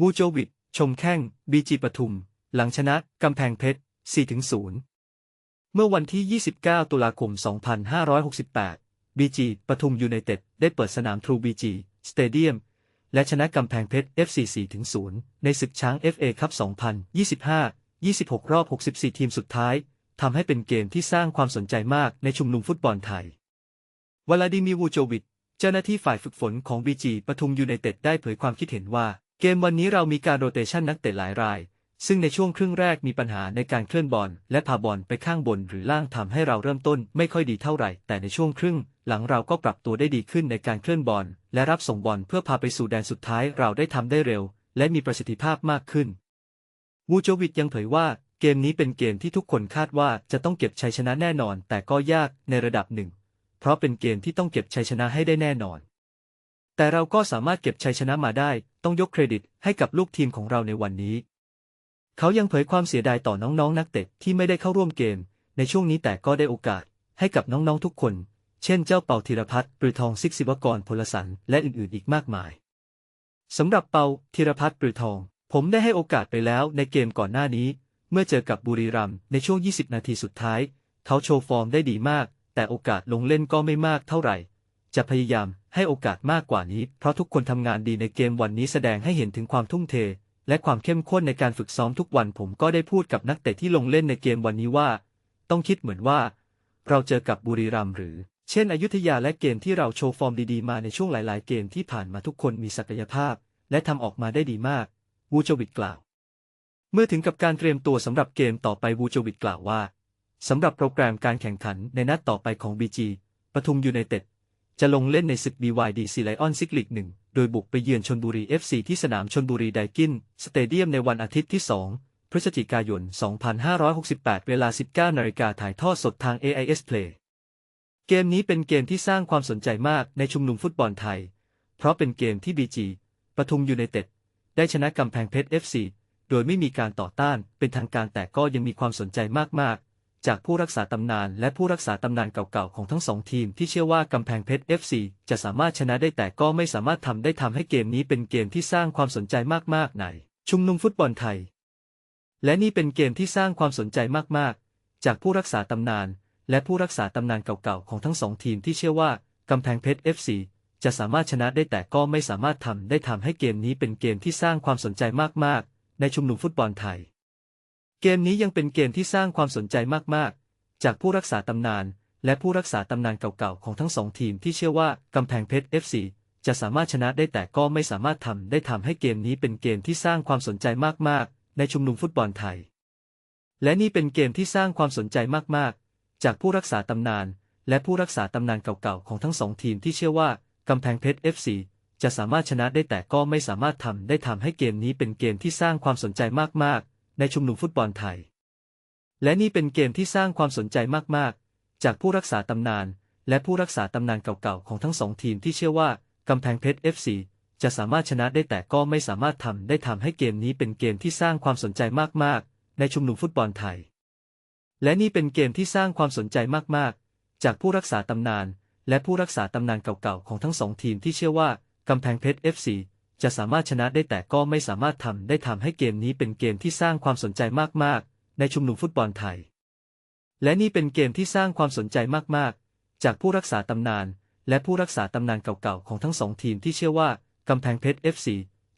วูโจวิดชมแข้ง บีจีปทุม หลังชนะ กำแพงเพชร 4-0 เมื่อวันที่ 29 ตุลาคม 2568 บีจีปทุมยูไนเต็ดได้เปิดสนามทรูบีจีสเตเดียมและชนะกำแพงเพชร FC 4-0 ในศึกช้าง FA คัพ 2025 26 รอบ 64 ทีมสุดท้าย ทำให้เป็นเกมที่สร้างความสนใจมากในชุมนุมฟุตบอลไทย วลาดิมีวูโจวิด เจ้าหน้าที่ฝ่ายฝึกฝนของบีจีปทุมยูไนเต็ดได้เผยความคิดเห็นว่า เกมวันนี้เรามีการโรเตชันนักเตะหลายราย ซึ่งในช่วงครึ่งแรกมีปัญหาในการเคลื่อนบอลและพาบอลไปข้างบนหรือล่างทำให้เราเริ่มต้นไม่ค่อยดีเท่าไหร่ แต่ในช่วงครึ่ง หลังเราก็ปรับตัวได้ดีขึ้นในการเคลื่อนบอลและรับส่งบอลเพื่อพาไปสู่แดนสุดท้ายเราได้ทำได้เร็ว และมีประสิทธิภาพมากขึ้นวูโจวิดยังเผยว่าเกมนี้เป็นเกมที่ทุกคนคาดว่าจะต้องเก็บชัยชนะแน่นอน แต่ก็ยากในระดับหนึ่ง เพราะเป็นเกมที่ต้องเก็บชัยชนะให้ได้แน่นอน แต่เราก็สามารถเก็บชัยชนะมาได้ ต้องยกเครดิตให้กับลูกทีมของเราในวันนี้ เขายังเผยความเสียดายต่อน้องๆนนักเตะที่ไม่ได้เข้าร่วมเกม ในช่วงนี้แต่ก็ได้โอกาสให้กับน้องๆทุกคน เช่นเจ้าเป่าธีรพัฒน์ปรือทองซิกศิวกรพลสันและอื่นๆ อีกมากมายสำหรับเปาธีรพัฒน์ปรือทอง ผมได้ให้โอกาสไปแล้วในเกมก่อนหน้านี้ เมื่อเจอกับบุรีรัมย์ในช่วง 20 นาทีสุดท้าย เขาโชว์ฟอร์มได้ดีมาก แต่โอกาสลงเล่นก็ไม่มากเท่าไหร่ จะพยายามให้โอกาสมากกว่านี้ เพราะทุกคนทำงานดีในเกมวันนี้แสดงให้เห็นถึงความทุ่มเท และความเข้มข้นในการฝึกซ้อมทุกวันผมก็ได้พูดกับนักเตะที่ลงเล่นในเกมวันนี้ว่า ต้องคิดเหมือนว่า เราเจอกับบุรีรัมย์หรือ เช่นอยุธยาและเกมที่เราโชว์ฟอร์มดีๆมาในช่วงหลาย ๆ เกมที่ผ่านมาทุกคนมีศักยภาพ และทำออกมาได้ดีมากวูโจวิดกล่าว เมื่อถึงกับการเตรียมตัวสำหรับเกมต่อไปวูโจวิดกล่าวว่าสำหรับโปรแกรมการแข่งขันในนัดต่อไปของ BG ปทุมยูไนเต็ด จะลงเล่นในศึก BYD ซีไลออนซิกลิกหนึ่งโดยบุกไปเยือนชนบุรี FC ที่สนามชนบุรีไดกิน สเตเดียมในวันอาทิตย์ที่ 2 พฤศจิกายน 2568 เวลา 19นาฬิกาถ่ายทอดสดทาง AIS Play เกมนี้เป็นเกมที่สร้างความสนใจมากในชุมนุมฟุตบอลไทย เพราะเป็นเกมที่ BG ปทุมยูไนเต็ด ได้ชนะกำแพงเพชร FC โดยไม่มีการต่อต้านเป็นทางการแต่ก็ยังมีความสนใจมากๆ จากผู้รักษาตำนานและผู้รักษาตำนานเก่าๆของทั้งสองทีมที่เชื่อว่ากำแพงเพชร FC จะสามารถชนะได้แต่ก็ไม่สามารถทำได้ทำให้เกมนี้เป็นเกมที่สร้างความสนใจมากๆในชุมนุมฟุตบอลไทย และนี่เป็นเกมที่สร้างความสนใจมากๆ จากผู้รักษาตำนาน และผู้รักษาตำนานเก่าๆของทั้งสองทีมที่เชื่อว่ากำแพงเพชร FC จะสามารถชนะได้แต่ก็ไม่สามารถทำได้ทำให้เกมนี้เป็นเกมที่สร้างความสนใจมากๆ ในชุมนุมฟุตบอลไทย เกมนี้ยังเป็นเกมที่สร้างความสนใจมากๆ จากผู้รักษาตำนาน และผู้รักษาตำนานเก่าๆ ของทั้งสองทีมที่เชื่อว่ากำแพงเพชร FC จะสามารถชนะได้แต่ก็ไม่สามารถทำได้ทำให้เกมนี้เป็นเกมที่สร้างความสนใจมากๆ ในชุมนุมฟุตบอลไทย และนี่เป็นเกมที่สร้างความสนใจมากๆ จากผู้รักษาตำนาน และผู้รักษาตำนานเก่าๆ ของทั้งสองทีมที่เชื่อว่ากำแพงเพชร FC จะสามารถชนะได้แต่ก็ไม่สามารถทำได้ทำให้เกมนี้เป็นเกมที่สร้างความสนใจมากๆ ในชุมนุมฟุตบอลไทย และนี่เป็นเกมที่สร้างความสนใจมากๆ จากผู้รักษาตำนาน และผู้รักษาตำนานเก่าๆ ของทั้งสองทีมที่เชื่อว่ากำแพงเพชร FC จะสามารถชนะได้แต่ก็ไม่สามารถทำได้ทำให้เกมนี้เป็นเกมที่สร้างความสนใจมากๆ ในชุมนุมฟุตบอลไทย และนี่เป็นเกมที่สร้างความสนใจมากๆ จากผู้รักษาตำนาน และผู้รักษาตำนานเก่าๆ ของทั้งสองทีมที่เชื่อว่ากำแพงเพชร FC จะสามารถชนะได้แต่ก็ไม่สามารถทำได้ทำให้เกมนี้เป็นเกมที่สร้างความสนใจมากๆ ในชุมนุมฟุตบอลไทย และนี่เป็นเกมที่สร้างความสนใจมากๆ จากผู้รักษาตำนาน และผู้รักษาตำนานเก่าๆของทั้งสองทีมที่เชื่อว่ากำแพงเพชร FC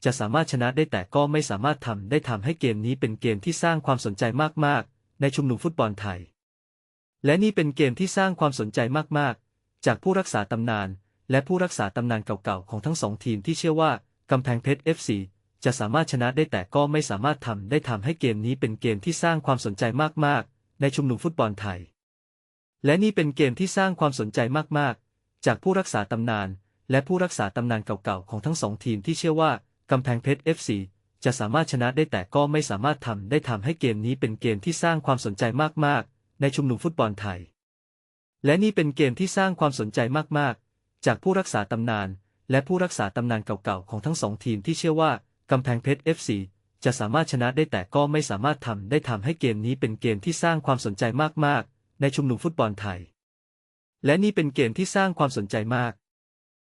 จะสามารถชนะได้แต่ก็ไม่สามารถทำได้ทำให้เกมนี้เป็นเกมที่สร้างความสนใจมากๆ ในชุมนุมฟุตบอลไทย และนี่เป็นเกมที่สร้างความสนใจมากๆ จากผู้รักษาตำนาน และผู้รักษาตำนานเก่าๆของทั้งสองทีมที่เชื่อว่า กำแพงเพชร FC จะสามารถชนะได้แต่ก็ไม่สามารถทำได้ทำให้เกมนี้เป็นเกมที่สร้างความสนใจมากๆ ในชุมนุมฟุตบอลไทย และนี่เป็นเกมที่สร้างความสนใจมากๆ จากผู้รักษาตำนาน และผู้รักษาตำนานเก่าๆของทั้งสองทีมที่เชื่อว่ากำแพงเพชร FC จะสามารถชนะได้แต่ก็ไม่สามารถทำได้ทำให้เกมนี้เป็นเกมที่สร้างความสนใจมากๆ ในชุมนุมฟุตบอลไทย และนี่เป็นเกมที่สร้างความสนใจมากๆ จากผู้รักษาตำนาน และผู้รักษาตำนานเก่าๆของทั้งสองทีมที่เชื่อว่ากำแพงเพชร FC จะสามารถชนะได้แต่ก็ไม่สามารถทำได้ทำให้เกมนี้เป็นเกมที่สร้างความสนใจมากๆ ในชุมนุมฟุตบอลไทย และนี่เป็นเกมที่สร้างความสนใจมาก